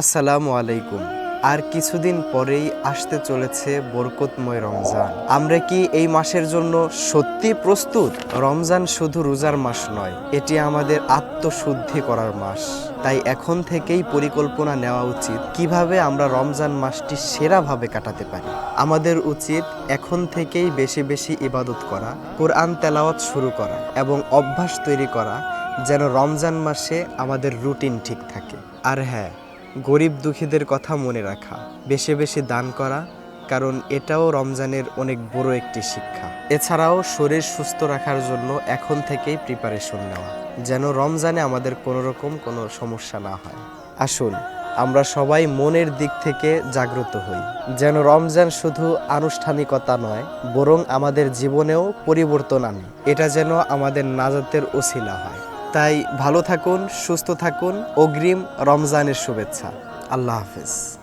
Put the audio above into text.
আসসালামু আলাইকুম। আর কিছুদিন পরেই আসতে চলেছে বরকতময় রমজান। আমরা কি এই মাসের জন্য সত্যি প্রস্তুত? রমজান শুধু রোজার মাস নয়, এটি আমাদের আত্মশুদ্ধি করার মাস। তাই এখন থেকেই পরিকল্পনা নেওয়া উচিত কীভাবে আমরা রমজান মাসটি সেরাভাবে কাটাতে পারি। আমাদের উচিত এখন থেকেই বেশি বেশি ইবাদত করা, কোরআন তেলাওয়াত শুরু করা এবং অভ্যাস তৈরি করা যেন রমজান মাসে আমাদের রুটিন ঠিক থাকে। আর হ্যাঁ গরিব দুঃখীদের কথা মনে রাখা, বেশি বেশি দান করা, কারণ এটাও রমজানের অনেক বড় একটি শিক্ষা। এছাড়াও শরীর সুস্থ রাখার জন্য এখন থেকেই প্রিপারেশন নেওয়া, যেন রমজানে আমাদের কোনো রকম কোনো সমস্যা না হয়। আসুন, আমরা সবাই মনের দিক থেকে জাগ্রত হই, যেন রমজান শুধু আনুষ্ঠানিকতা নয়, বরং আমাদের জীবনেও পরিবর্তন আনে। এটা যেন আমাদের নাজাতের ওসিলা হয়। তাই ভালো থাকুন সুস্থ থাকুন। অগ্রিম রমজানের শুভেচ্ছা। আল্লাহ হাফেজ।